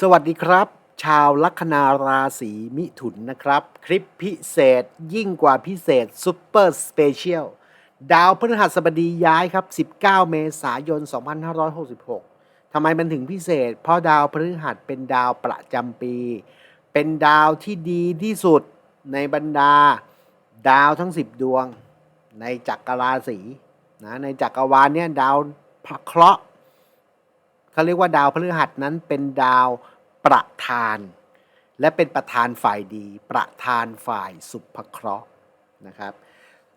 สวัสดีครับ ชาวลัคนาราศีมิถุนนะครับ คลิปพิเศษยิ่งกว่าพิเศษซูเปอร์สเปเชียลดาวพฤหัสบดีย้ายครับ 19 เมษายน 2566 ทำไมมันถึงพิเศษ เพราะดาวพฤหัสเป็นดาวประจำปี เป็นดาวที่ดีที่สุดในบรรดา ดาวทั้ง 10 ดวง ในจักรราศีนะในจักรวาลเนี่ยดาวพระเคราะห์ เขาเรียกว่าดาวพฤหัสนั้นเป็นดาวประธาน และเป็นประธานฝ่ายดี ประธานฝ่ายสุภเคราะห์นะครับ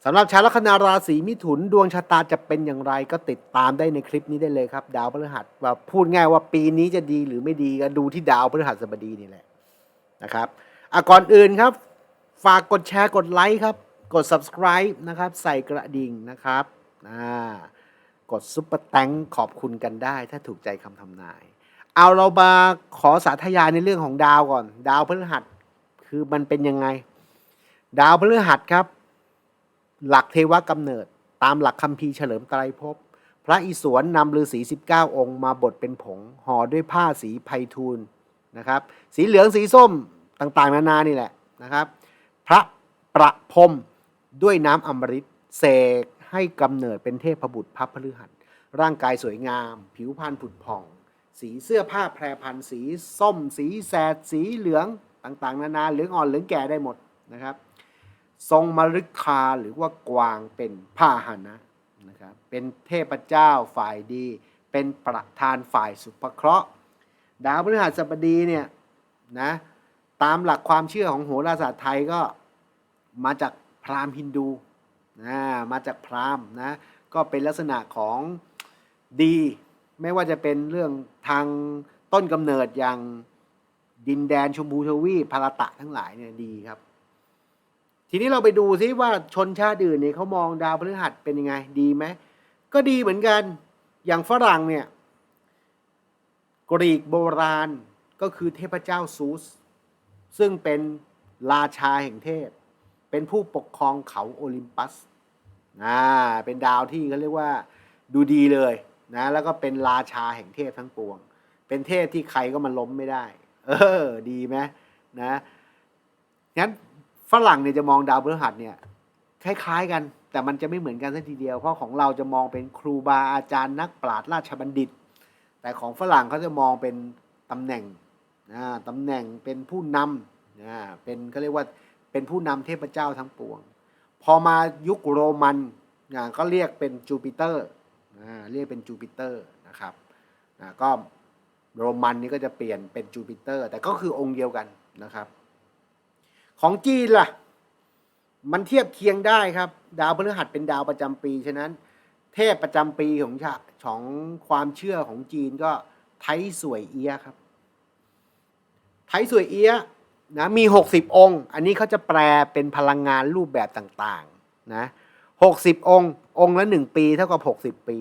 สำหรับชาวลัคนาราศีมิถุนดวงชะตาจะเป็นอย่างไรก็ติดตามได้ในคลิปนี้ได้เลยครับ ดาวพฤหัสว่าพูดง่ายว่าปีนี้จะดีหรือไม่ดีก็ดูที่ดาวพฤหัสบดีนี่แหละนะครับอะก่อนอื่นครับ ฝากกดแชร์กดไลค์ครับ กด subscribe นะครับ ใส่กระดิ่งนะครับอ่า กดซุปเปอร์แตงขอบคุณกันได้ ถ้าถูกใจคำทำนาย เอาเรามาขอสาธยายในเรื่องของดาวก่อน ดาวพฤหัสคือมันเป็นยังไง ดาวพฤหัสครับ หลักเทวกำเนิด ตามหลักคัมภีร์เฉลิมไตรภพพระอิศวรนำฤาษี19 องค์มาบดเป็นผงห่อด้วยผ้าสีไพฑูรย์นะครับ สีเหลืองสีส้มต่างๆ นานานี่แหละนะครับ พระประพรมด้วยน้ำอมฤตเสก ให้กำเนิดเป็นเทพบุตรพระพฤหัสร่างกายสวยงาม ผิวพรรณผุดผ่อง สีเสื้อผ้าแพรพันธ์สีส้ม สีแสด สีเหลืองต่างๆ นานาเหลืองอ่อนเหลืองแก่ได้หมดนะครับ ทรงมฤคาหรือว่ากวางเป็นพาหันะนะครับเป็นเทพเจ้าฝ่ายดี เป็นประธานฝ่ายสุภเคราะห์ดาวพฤหัสบดีเนี่ยนะตามหลักความเชื่อของโหราศาสตร์ไทยก็มาจากพราหมณ์ฮินดู นะมาจากพราหมณ์นะก็เป็นลักษณะของดี ไม่ว่าจะเป็นเรื่องทางต้นกำเนิดอย่างดินแดนชมพูทวีพาราตะทั้งหลายเนี่ยดีครับ ทีนี้เราไปดูซิว่าชนชาติอื่นเนี่ยเขามองดาวพฤหัสเป็นยังไงดีไหมก็ดีเหมือนกันอย่างฝรั่งเนี่ยกรีกโบราณก็คือเทพเจ้าซูส ซึ่งเป็นราชาแห่งเทพ เป็นผู้ปกครองเขาโอลิมปัส อ่าเป็นดาวที่เขาเรียกว่าดูดีเลยนะแล้วก็เป็นราชาแห่งเทพทั้งปวง เป็นเทพที่ใครก็มาล้มไม่ได้ เออ ดีไหมนะงั้นฝรั่งเนี่ยจะมองดาวพฤหัสเนี่ยคล้ายๆกัน แต่มันจะไม่เหมือนกันสักทีเดียว เพราะของเราจะมองเป็นครูบาอาจารย์นักปราชญ์ราชบัณฑิต แต่ของฝรั่งเขาจะมองเป็นตำแหน่งนะตำแหน่งเป็นผู้นำนะเป็นเขาเรียกว่าเป็นผู้นำเทพเจ้าทั้งปวง พอมายุคโรมันนะก็เรียกเป็นจูปิเตอร์นะเรียกเป็นจูปิเตอร์นะครับนะก็โรมันนี่ก็จะเปลี่ยนเป็นจูปิเตอร์ แต่ก็คือองค์เดียวกันนะครับ ของจีนล่ะ มันเทียบเคียงได้ครับ ดาวพฤหัสเป็นดาวประจำปี ฉะนั้น เทพประจำปีของชาของความเชื่อของจีนก็ไทสวยเอียครับ ไทสวยเอีย นะมี 60 องค์ อันนี้เขาจะแปลเป็นพลังงานรูปแบบต่างๆนะ60องค์ องค์ละ 1 ปีเท่ากับ 60 ปี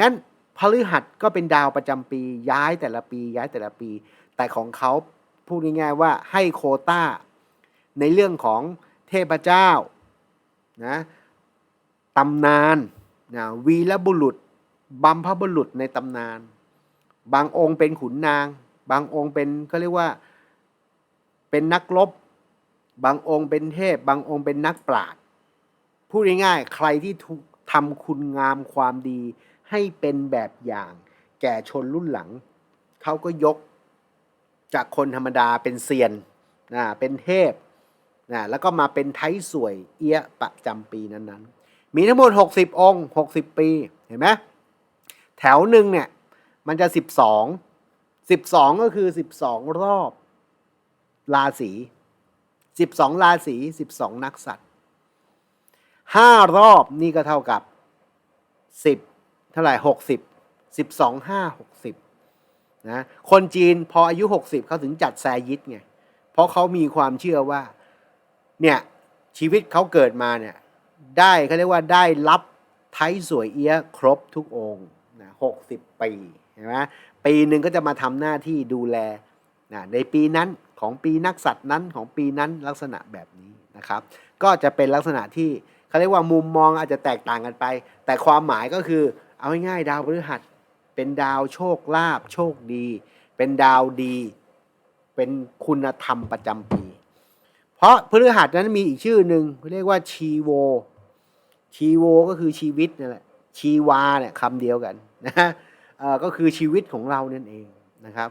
งั้นพฤหัสก็เป็นดาวประจำปีย้ายแต่ละปีย้ายแต่ละปี แต่ของเขาพูดง่ายๆว่าให้โคต้า ในเรื่องของเทพเจ้านะตำนานนะวีรบุรุษบัมพบุรุษในตำนาน บางองค์เป็นขุนนาง บางองค์เป็นเขาเรียกว่า เป็นนักรบบางองค์เป็นเทพ บางองค์เป็นนักปราชญ์พูดง่ายๆใครที่ทำคุณงามความดี ให้เป็นแบบอย่าง แก่ชนรุ่นหลัง เขาก็ยกจากคนธรรมดาเป็นเซียนนะเป็นเทพนะแล้วก็มาเป็นไทยสวยเอียะประจำปีนั้นๆ มีทั้งหมด 60 องค์ 60 ปีเห็นไหมแถวหนึ่งเนี่ย มันจะ 12 12 ก็คือ 12 รอบ ราศี12ราศี12นักสัตว์5รอบนี่ก็เท่ากับ10เท่าไหร่60 12 5 60นะคนจีนพออายุ60เขาถึงจัดแซยิดไงเพราะเขามีความเชื่อว่าเนี่ยชีวิตเขาเกิดมาเนี่ยได้เขาเรียกว่าได้รับไทยสวยเอี้ยครบทุกองค์นะหกสิบปีเห็นไหมปีหนึ่งก็จะมาทำหน้าที่ดูแลนะในปีนั้น ของปีนักสัตว์นั้นของปีนั้นลักษณะแบบนี้นะครับ ก็จะเป็นลักษณะที่เขาเรียกว่ามุมมองอาจจะแตกต่างกันไป แต่ความหมายก็คือเอาง่ายๆดาวพฤหัสเป็นดาวโชคลาภโชคดี เป็นดาวดี เป็นคุณธรรมประจำปี เพราะพฤหัสนั้นมีอีกชื่อหนึ่งเรียกว่าชีโว ชีโวก็คือชีวิตนั่นแหละชีวาเนี่ยคำเดียวกันนะเอ่อก็คือชีวิตของเรานั่นเองนะครับ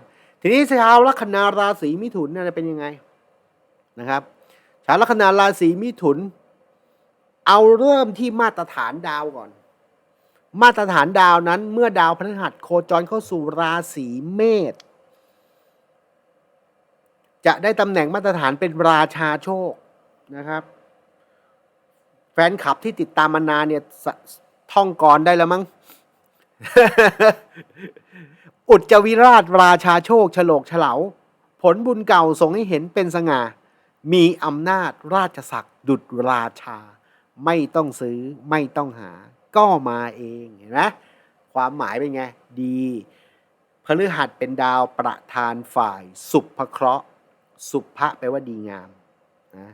ทีนี้ชาวลัคนาราศีมิถุนเนี่ยเป็นยังไงนะครับ ชาวลัคนาราศีมิถุน เอาเริ่มที่มาตรฐานดาวก่อน มาตรฐานดาวนั้น เมื่อดาวพฤหัสโคจรเข้าสู่ราศีเมษจะได้ตำแหน่งมาตรฐานเป็นราชาโชคนะครับ แฟนคลับที่ติดตามมานานเนี่ยท่องกรได้แล้วมั้ง อุจจวิราชราชาโชคฉลกเฉลาผลบุญเก่าส่งให้เห็นเป็นสง่า มีอำนาจราชศักดิ์ดุจราชา ไม่ต้องซื้อไม่ต้องหา ก็มาเองเห็นไหมความหมายเป็นไง ดีพฤหัสเป็นดาวประธานฝ่าย สุภเคราะห์ สุภะแปลว่าดีงามนะ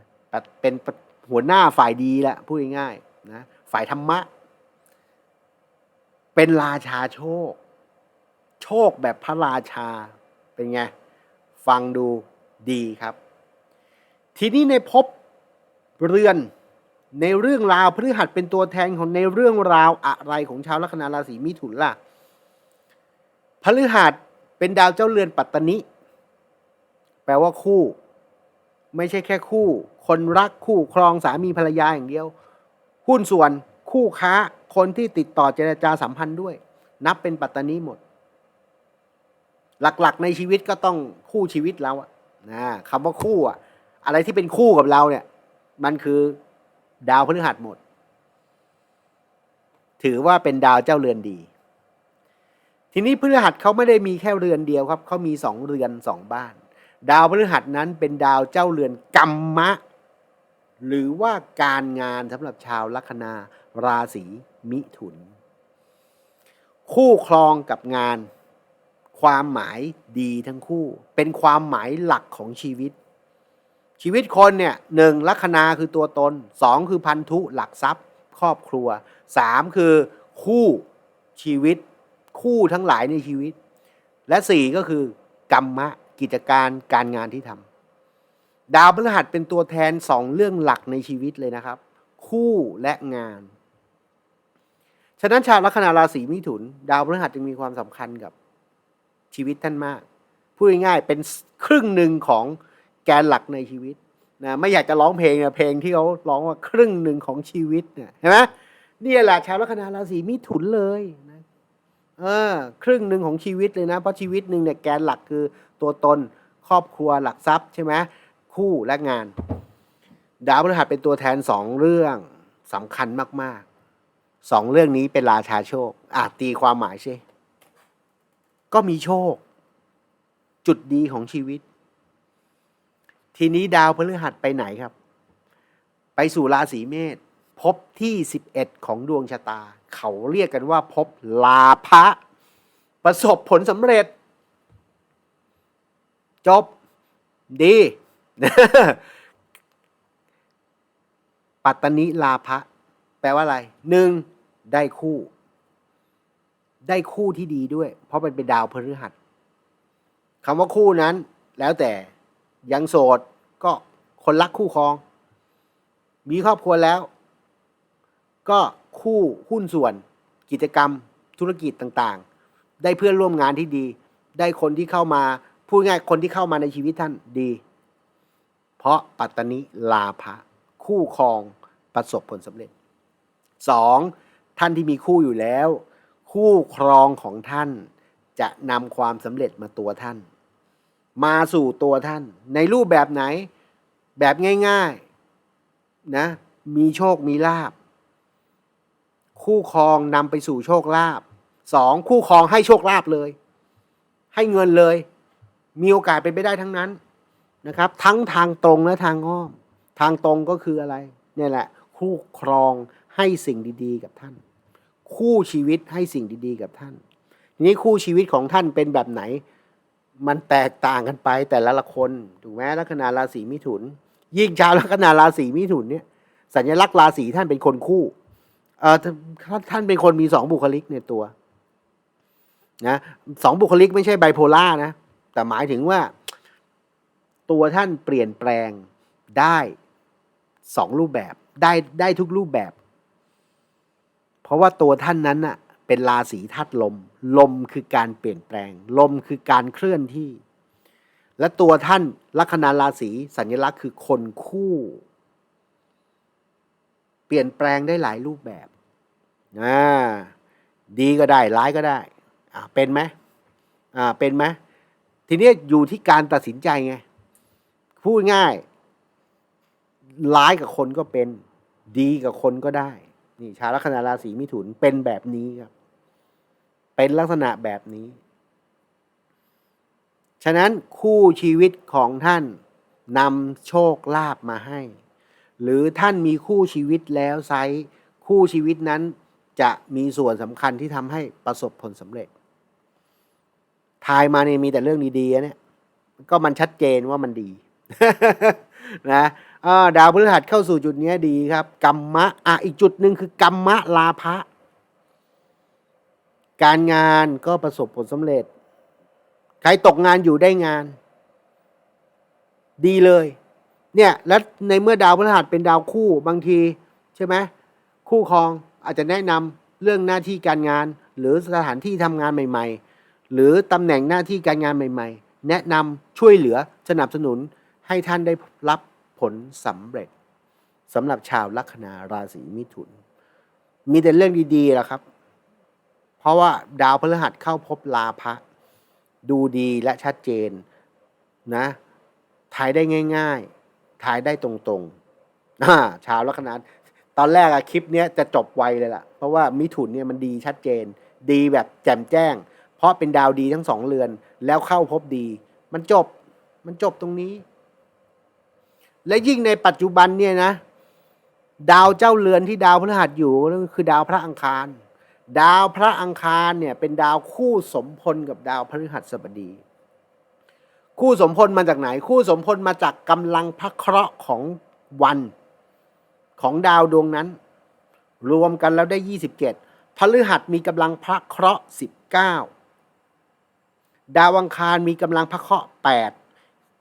เป็นหัวหน้าฝ่ายดีแหละพูดง่ายๆนะฝ่ายธรรมะ เป็นราชาโชค โชคแบบพระราชาเป็นไง ฟังดูดีครับ ทีนี้ในภพเรือนในเรื่องราวพฤหัสเป็นตัวแทนของในเรื่องราวอะไรของชาวลัคนาราศีมิถุนล่ะพฤหัสเป็นดาวเจ้าเรือนปัตตนิแปลว่าคู่ ไม่ใช่แค่คู่ คนรักคู่ครองสามีภรรยาอย่างเดียว หุ้นส่วนคู่ค้าคนที่ติดต่อเจรจาสัมพันธ์ด้วย นับเป็นปัตตนีหมด หลักๆ ในชีวิตก็ต้องคู่ชีวิตเราอะนะคำว่าคู่อะอะไรที่เป็นคู่กับเราเนี่ย มันคือดาวพฤหัสหมด ถือว่าเป็นดาวเจ้าเรือนดี ทีนี้พฤหัสเขาไม่ได้มีแค่เรือนเดียวครับเขามีสองเรือนสองบ้าน ดาวพฤหัสนั้นเป็นดาวเจ้าเรือนกรรมะ หรือว่าการงานสำหรับชาวลัคนาราศีมิถุน คู่ครองกับงาน ความหมายดีทั้งคู่ เป็นความหมายหลักของชีวิต ชีวิตคนเนี่ยหนึ่งลัคนาคือตัวตนสองคือพันธุหลักทรัพย์ ครอบครัวสามคือคู่ชีวิต คู่ทั้งหลายในชีวิต และสี่ก็คือกรรมะกิจการการงานที่ทำดาวพฤหัสเป็นตัวแทนสองเรื่องหลักในชีวิตเลยนะครับ คู่และงานฉะนั้นชาวลัคนาราศีมิถุน ดาวพฤหัสจึงมีความสำคัญกับ ชีวิตท่านมาก พูดง่ายๆเป็นครึ่งหนึ่งของแกนหลักในชีวิตนะไม่อยากจะร้องเพลงนะเพลงที่เขาร้องว่าครึ่งหนึ่งของชีวิตเนี่ยเห็นไหมนี่แหละชาวลัคนาราศีมิถุนเลยนะเออครึ่งหนึ่งของชีวิตเลยนะ เพราะชีวิตหนึ่งเนี่ยแกนหลักคือตัวตนครอบครัวหลักทรัพย์ใช่ไหมคู่และงาน ดาวพฤหัสเป็นตัวแทนสองเรื่องสำคัญมากๆสองเรื่องนี้เป็นราชาโชคอะตีความหมายใช่ ก็มีโชค จุดดีของชีวิต ทีนี้ดาวพฤหัสไปไหนครับ ไปสู่ราศีเมษพบที่ 11 ของดวงชะตา เขาเรียกกันว่าพบลาภะประสบผลสำเร็จ จบ ดี ปัตตนิลาภะแปลว่าอะไรหนึ่งได้คู่ ได้คู่ที่ดีด้วย เพราะมันเป็นดาวพฤหัสคำว่าคู่นั้น แล้วแต่ยังโสดก็คนรักคู่ครอง มีครอบครัวแล้ว ก็คู่หุ้นส่วนกิจกรรมธุรกิจต่างๆ ได้เพื่อนร่วมงานที่ดี ได้คนที่เข้ามาพูดง่ายคนที่เข้ามาในชีวิตท่านดี เพราะปัตตนิลาภะคู่ครองประสบผลสำเร็จสองท่านที่มีคู่อยู่แล้ว คู่ครองของท่าน จะนำความสำเร็จมาตัวท่าน มาสู่ตัวท่าน ในรูปแบบไหน แบบง่ายๆนะมีโชคมีลาบ คู่ครองนำไปสู่โชคลาภสองคู่ครองให้โชคลาภเลย ให้เงินเลย มีโอกาสเป็นไปได้ทั้งนั้นนะครับ ทั้งทางตรงและทางอ้อม ทางตรงก็คืออะไร เนี่ยแหละ คู่ครองให้สิ่งดี ๆ กับท่าน คู่ชีวิตให้สิ่งดีๆ กับท่านทีนี้คู่ชีวิตของท่านเป็นแบบไหน มันแตกต่างกันไปแต่ละละคนถูกไหมลัคนาราศีมิถุน ยิ่งชาวลัคนาราศีมิถุนเนี่ย สัญลักษณ์ราศีท่านเป็นคนคู่เออท่านเป็นคนมีสองบุคลิกในตัวนะสองบุคลิกไม่ใช่ไบโพล่านะ แต่หมายถึงว่า ตัวท่านเปลี่ยนแปลงได้สองรูปแบบได้ได้ทุกรูปแบบ ราะว่าตัวท่านนั้นน่ะเป็นราศีธาตุลม ลมคือการเปลี่ยนแปลง ลมคือการเคลื่อนที่ และตัวท่านลัคนาราศีสัญลักษณ์คือคนคู่ เปลี่ยนแปลงได้หลายรูปแบบอ่าดีก็ได้ร้ายก็ได้อ่าเป็นไหมอ่าเป็นไหมทีนี้อยู่ที่การตัดสินใจไงพูดง่ายร้ายกับคนก็เป็น ดีกับคนก็ได้ นี่ชาวลัคนาราศีมิถุนเป็นแบบนี้ครับ เป็นลักษณะแบบนี้ ฉะนั้นคู่ชีวิตของท่านนำโชคลาภมาให้ หรือท่านมีคู่ชีวิตแล้วไซคู่ชีวิตนั้นจะมีส่วนสำคัญที่ทำให้ประสบผลสำเร็จ ทายมาเนี่ยมีแต่เรื่องดีๆนะเนี่ย ก็มันชัดเจนว่ามันดี นะดาวพฤหัสเข้าสู่จุดนี้ดีครับกรรมะอะอีกจุดหนึ่งคือกรรมะลาภะการงานก็ประสบผลสำเร็จ ใครตกงานอยู่ได้งาน ดีเลย เนี่ยแล้วในเมื่อดาวพฤหัสเป็นดาวคู่บางทีใช่ไหมคู่ครองอาจจะแนะนำเรื่องหน้าที่การงาน หรือสถานที่ทำงานใหม่ ๆ หรือตำแหน่งหน้าที่การงานใหม่ ๆ แนะนำช่วยเหลือสนับสนุน ให้ท่านได้รับผลสำเร็จสำหรับชาวลัคนาราศีมิถุน มีแต่เรื่องดีๆแหละครับ เพราะว่าดาวพฤหัสเข้าพบลาภะดูดีและชัดเจนนะทายได้ง่าย ๆทายได้ตรงๆอ่าชาวลัคนาตอนแรกอะคลิปเนี้ยจะจบไวเลยล่ะ เพราะว่ามิถุนเนี่ยมันดีชัดเจน ดีแบบแจ่มแจ้ง เพราะเป็นดาวดีทั้งสองเรือน แล้วเข้าพบดี มันจบมันจบตรงนี้ และยิ่งในปัจจุบันเนี่ยนะ ดาวเจ้าเรือนที่ดาวพฤหัสอยู่นั่นคือดาวพระอังคาร ดาวพระอังคารเนี่ยเป็นดาวคู่สมพลกับดาวพฤหัสบดี คู่สมพลมาจากไหน คู่สมพลมาจากกำลังพระเคราะห์ของวันของดาวดวงนั้น รวมกันแล้วได้ 27พฤหัสมีกำลังพระเคราะห์ 19 ดาวอังคารมีกำลังพระเคราะห์8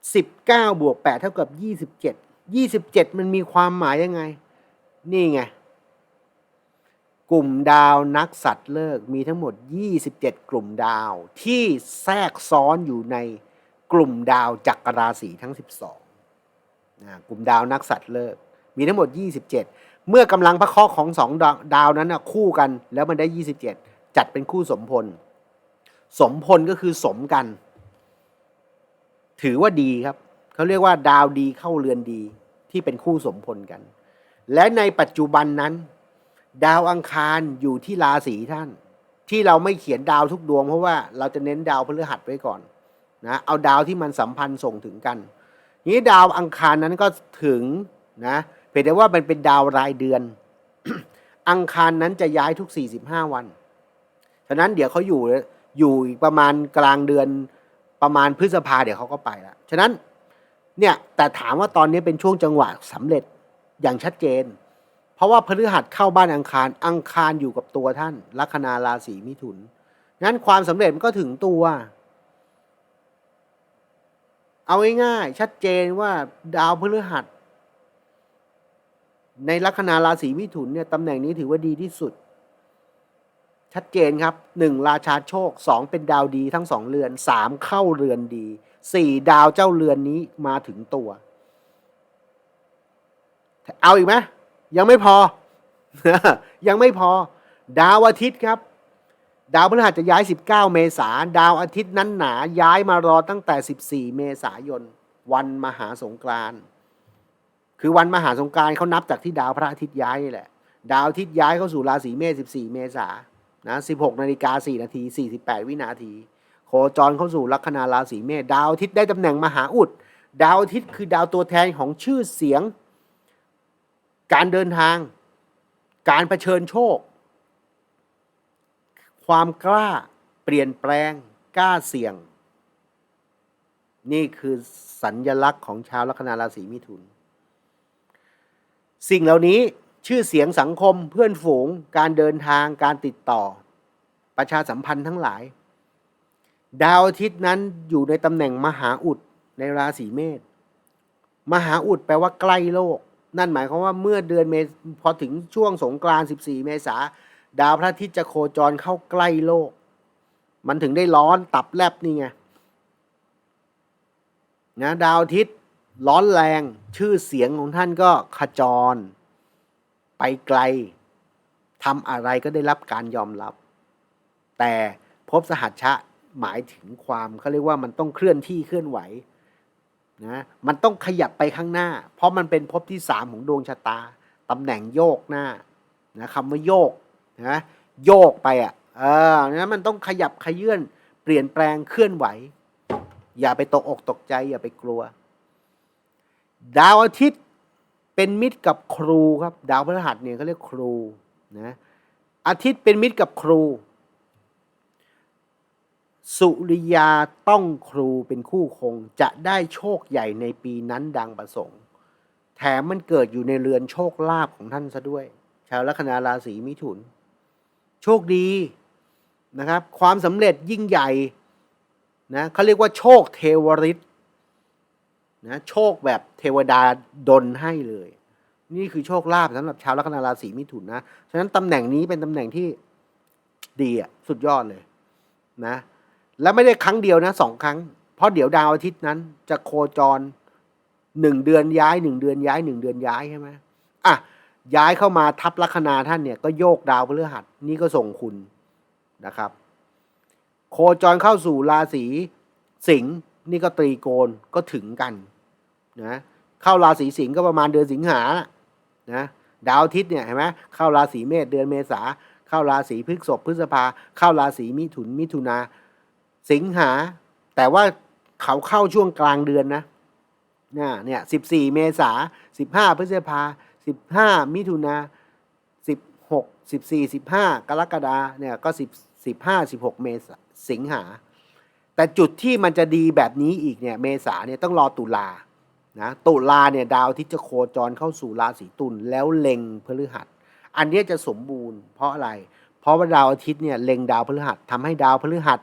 19 บวก 8 เท่ากับ 27 27 มันมีความหมายยังไง นี่ไง กลุ่มดาวนักสัตว์เลิกมีทั้งหมด 27 กลุ่มดาวที่แทรกซ้อนอยู่ในกลุ่มดาวจักรราศีทั้ง 12นะกลุ่มดาวนักสัตว์เลิกมีทั้งหมด 27 เมื่อกำลังพระเคราะห์ของสองดาวนั้นนะคู่กันแล้วมันได้ 27 จัดเป็นคู่สมพล สมพลก็คือสมกัน ถือว่าดีครับเขาเรียกว่าดาวดีเข้าเรือนดีที่เป็นคู่สมพลกัน และในปัจจุบันนั้น ดาวอังคารอยู่ที่ราศีท่าน ที่เราไม่เขียนดาวทุกดวง เพราะว่าเราจะเน้นดาวพฤหัสไว้ก่อนนะเอาดาวที่มันสัมพันธ์ส่งถึงกันนี้ดาวอังคารนั้นก็ถึงนะเพียงแต่ว่ามันเป็นดาวรายเดือน อังคารนั้นจะย้ายทุก 45 วัน ฉะนั้นเดี๋ยวเขาอยู่อยู่อีกประมาณกลางเดือน ประมาณพฤษภาเดี๋ยวเขาก็ไปแล้วฉะนั้นเนี่ยแต่ถามว่าตอนนี้เป็นช่วงจังหวะสำเร็จอย่างชัดเจน เพราะว่าพฤหัสเข้าบ้านอังคารอังคารอยู่กับตัวท่านลัคนาราศีมิถุนงั้นความสำเร็จมันก็ถึงตัว เอาง่ายๆชัดเจนว่าดาวพฤหัส ในลัคนาราศีมิถุนเนี่ยตำแหน่งนี้ถือว่าดีที่สุด ชัดเจนครับหนึ่งราชาโชคสองเป็นดาวดีทั้งสองเรือนสามเข้าเรือนดีสี่ดาวเจ้าเรือนนี้มาถึงตัว เอาอีกไหมยังไม่พอ ยังไม่พอ ดาวอาทิตย์ครับ ดาวพฤหัสจะย้าย 19 เมษาดาวอาทิตย์นั้นหนาย้ายมารอตั้งแต่ 14 เมษายน วันมหาสงกรานต์คือวันมหาสงกรานต์เขานับจากที่ดาวพระอาทิตย์ย้ายนี่แหละ ดาวอาทิตย์ย้ายเข้าสู่ราศีเมษ 14 เมษายน นะ16นาฬิกา4นาที48 วินาที โคจรเข้าสู่ลัคนาราศีเมษดาวอาทิตย์ได้ตำแหน่งมหาอุด ดาวอาทิตย์คือดาวตัวแทนของชื่อเสียง การเดินทาง การเผชิญโชค ความกล้าเปลี่ยนแปลงกล้าเสี่ยง นี่คือสัญญลักษณ์ของชาวลัคนาราศีมิถุน สิ่งเหล่านี้ ชื่อเสียงสังคมเพื่อนฝูง การเดินทางการติดต่อ ประชาสัมพันธ์ทั้งหลาย ดาวอาทิตย์นั้นอยู่ในตำแหน่งมหาอุดในราศีเมษมหาอุดแปลว่าใกล้โลก นั่นหมายความว่าเมื่อเดือนเมษพอถึงช่วงสงกรานต์14 เมษาดาวพระอาทิตย์จะโคจรเข้าใกล้โลก มันถึงได้ร้อนตับแลบนี่ไงนะดาวอาทิตย์ร้อนแรงชื่อเสียงของท่านก็ขจร ไปไกลทำอะไรก็ได้รับการยอมรับ แต่ภพสหัชชะหมายถึงความเขาเรียกว่ามันต้องเคลื่อนที่เคลื่อนไหวนะมันต้องขยับไปข้างหน้า เพราะมันเป็นภพที่สามของดวงชะตาตำแหน่งโยกหน้านะคำว่าโยกนะโยกไปอะเออนะมันต้องขยับขยื่นเปลี่ยนแปลงเคลื่อนไหว อย่าไปตกอกตกใจ อย่าไปกลัว ดาวอาทิตย์ เป็นมิตรกับครูครับ ดาวพฤหัสเนี่ยเขาเรียกครูนะอาทิตย์เป็นมิตรกับครู สุริยาต้องครูเป็นคู่คง จะได้โชคใหญ่ในปีนั้นดังประสงค์ แถมมันเกิดอยู่ในเรือนโชคลาภของท่านซะด้วย ชาวลัคนาราศีมิถุน โชคดีนะครับ ความสำเร็จยิ่งใหญ่นะเขาเรียกว่าโชคเทวริต นะโชคแบบเทวดาดลให้เลย นี่คือโชคลาภสำหรับชาวลัคนาราศีมิถุนนะฉะนั้นตำแหน่งนี้เป็นตำแหน่งที่ดีอะสุดยอดเลยนะ และไม่ได้ครั้งเดียวนะสองครั้ง เพราะเดี๋ยวดาวอาทิตย์นั้น จะโคจรหนึ่งเดือนย้ายหนึ่งเดือนย้ายหนึ่งเดือนย้ายใช่ไหมอะย้ายเข้ามาทับลัคนาท่านเนี่ยก็โยกดาวพฤหัสนี่ก็ส่งคุณนะครับ โคจรเข้าสู่ราศีสิงห์ นี่ก็ตรีโกณก็ถึงกันนะเข้าราศีสิงห์ก็ประมาณเดือนสิงหานะดาวอาทิตย์เนี่ยเห็นไหมเข้าราศีเมษเดือนเมษาเข้าราศีพฤษภพฤษภา เข้าราศีมิถุนมิถุนาสิงหา แต่ว่าเขาเข้าช่วงกลางเดือนนะเนี่ยเนี่ยสิบสี่เมษาสิบห้าพฤษภาสิบห้ามิถุนาสิบหกสิบสี่สิบห้ากรกฎาเนี่ยก็สิบสิบห้าสิบหกเมษาสิงหา แต่จุดที่มันจะดีแบบนี้อีกเนี่ยเมษาเนี่ยต้องรอตุลานะตุลาเนี่ยดาวอาที่จะโคจรเข้าสู่ราศีตุลแล้วเล็งพฤหัส อันนี้จะสมบูรณ์เพราะอะไร เพราะว่าดาวอาทิตย์เนี่ยเล็งดาวพฤหัสทำให้ดาวพฤหัส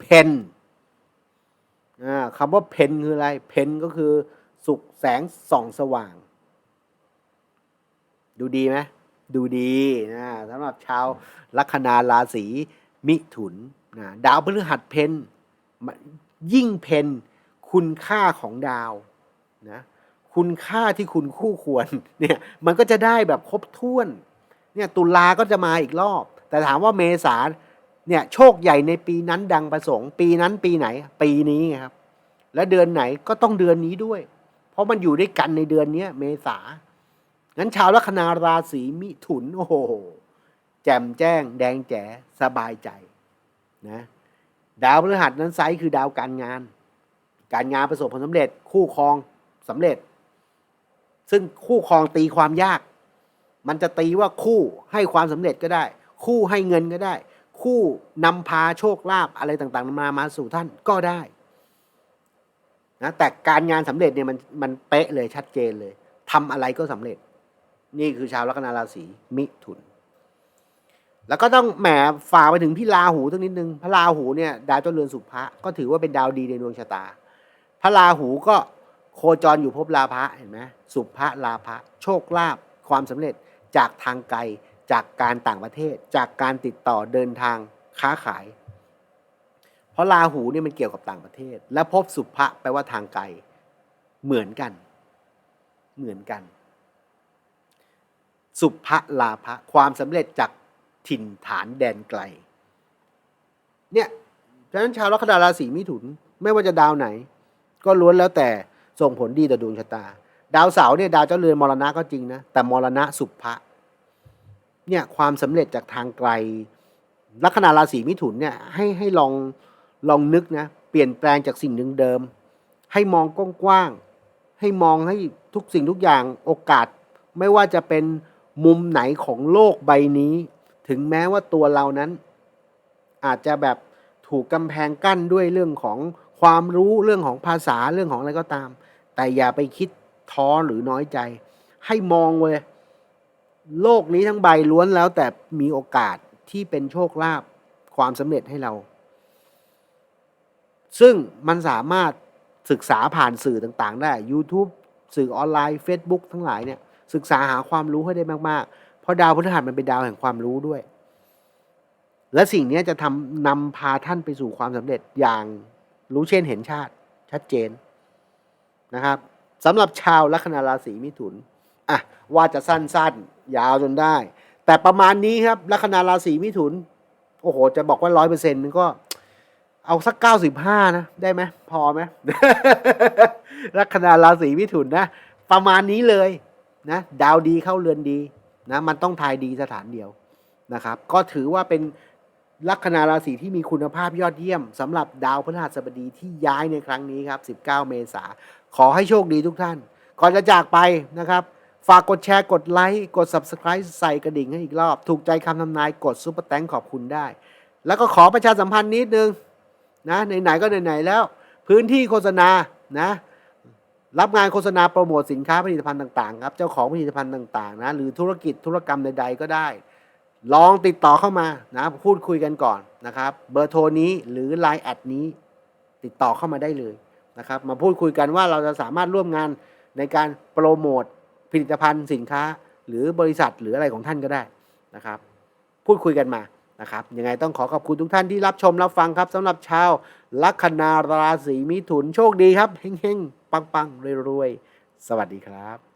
เพนอ่าคำว่าเพนคืออะไร เพนก็คือสุกแสงส่องสว่าง ดูดีไหมดูดีนะสำหรับชาวลัคนาราศีมิถุนนะดาวพฤหัสเพน ยิ่งเพนคุณค่าของดาวนะคุณค่าที่คุณคู่ควรเนี่ยมันก็จะได้แบบครบถ้วนเนี่ยตุลาก็จะมาอีกรอบ แต่ถามว่าเมษาเนี่ยโชคใหญ่ในปีนั้นดังประสงค์ ปีนั้นปีไหน ปีนี้ครับ และเดือนไหนก็ต้องเดือนนี้ด้วย เพราะมันอยู่ด้วยกันในเดือนเนี้ยเมษางั้นชาวลัคนาราศีมิถุนโอ้โหแจ่มแจ้ง แดงแจ๋สบายใจนะ ดาวพฤหัสนั้นไซส์คือดาวการงาน การงานประสบผลสำเร็จ คู่ครองสำเร็จ ซึ่งคู่ครองตีความยาก มันจะตีว่าคู่ให้ความสำเร็จก็ได้ คู่ให้เงินก็ได้ คู่นำพาโชคลาภอะไรต่างๆมามาสู่ท่านก็ได้นะแต่การงานสำเร็จเนี่ยมันมันเป๊ะเลยชัดเจนเลยทำอะไรก็สำเร็จ นี่คือชาวลัคนาราศีมิถุน แล้วก็ต้องแหมฝ่าไปถึงพี่ลาหูตั้งนิดนึง พระราหูเนี่ยดาวเจ้าเรือนสุภะก็ถือว่าเป็นดาวดีในดวงชะตา พระราหูก็โคจรอยู่ภพลาภะเห็นไหมสุภะลาภะโชคลาภความสำเร็จจากทางไกลจากการต่างประเทศ จากการติดต่อเดินทางค้าขาย เพราะราหูเนี่ยมันเกี่ยวกับต่างประเทศ และภพสุภะแปลว่าทางไกลเหมือนกัน เหมือนกัน สุภะลาภะความสำเร็จจาก ถิ่นฐานแดนไกล เนี่ยฉะนั้นชาวลัคนาราศีมิถุนไม่ว่าจะดาวไหน ก็ล้วนแล้วแต่ส่งผลดีต่อดวงชะตา ดาวเสาร์เนี่ยดาวเจ้าเรือนมรณะก็จริงนะ แต่มรณะสุภะเนี่ยความสำเร็จจากทางไกล ลัคนาราศีมิถุนเนี่ยให้ให้ลองลองนึกนะ เปลี่ยนแปลงจากสิ่งเดิมๆให้มองกว้างๆให้มองให้ทุกสิ่งทุกอย่างโอกาส ไม่ว่าจะเป็นมุมไหนของโลกใบนี้ ถึงแม้ว่าตัวเรานั้น อาจจะแบบถูกกำแพงกั้นด้วยเรื่องของความรู้เรื่องของภาษาเรื่องของอะไรก็ตาม แต่อย่าไปคิดท้อหรือน้อยใจ ให้มองเลยโลกนี้ทั้งใบล้วนแล้ว แต่มีโอกาสที่เป็นโชคลาภความสำเร็จให้เรา ซึ่งมันสามารถศึกษาผ่านสื่อต่าง ๆ ได้ YouTube สื่อออนไลน์ Facebook ทั้งหลายเนี่ย ศึกษาหาความรู้ให้ได้มาก ๆ เพราะดาวพฤหัสมันเป็นดาวแห่งความรู้ด้วย และสิ่งนี้จะทำนำพาท่านไปสู่ความสำเร็จอย่างรู้เช่นเห็นชาติชัดเจนนะครับสำหรับชาวลัคนาราศีมิถุนอะว่าจะสั้นๆ ยาวจนได้ แต่ประมาณนี้ครับลัคนาราศีมิถุน โอ้โห จะบอกว่าร้อยเปอร์เซ็นต์ก็เอาสักเก้าสิบห้านะ ได้ไหมพอไหมลัคนาราศีมิถุนนะ ประมาณนี้เลยนะ ดาวดีเข้าเรือนดี นะมันต้องทายดีสถานเดียวนะครับ ก็ถือว่าเป็นลัคนาราศีที่มีคุณภาพยอดเยี่ยมสำหรับดาวพฤหัสบดีที่ย้ายในครั้งนี้ครับ 19 เมษาขอให้โชคดีทุกท่าน ก่อนจะจากไปนะครับ ฝากกดแชร์กดไลค์ กด Subscribe ใส่กระดิ่งให้อีกรอบ ถูกใจคำทำนายกดซุปเปอร์แตงขอบคุณได้ แล้วก็ขอประชาสัมพันธ์นิดนึงนะไหนๆก็ไหนๆแล้ว พื้นที่โฆษณานะ รับงานโฆษณาโปรโมทสินค้าผลิตภัณฑ์ต่างๆครับเจ้าของผลิตภัณฑ์ต่างๆนะหรือธุรกิจธุรกรรมใด ๆ ก็ได้ ลองติดต่อเข้ามานะพูดคุยกันก่อนนะครับเบอร์โทรนี้หรือ Line แอดนี้ติดต่อเข้ามาได้เลยนะครับมาพูดคุยกันว่าเราจะสามารถร่วมงานในการโปรโมทผลิตภัณฑ์สินค้า หรือบริษัทหรืออะไรของท่านก็ได้นะครับ พูดคุยกันมานะครับยังไงต้องขอขอบคุณทุกท่านที่รับชมรับฟังครับสำหรับชาวลัคนาราศีมิถุนโชคดีครับเฮงๆ ปังๆรวยๆ สวัสดีครับ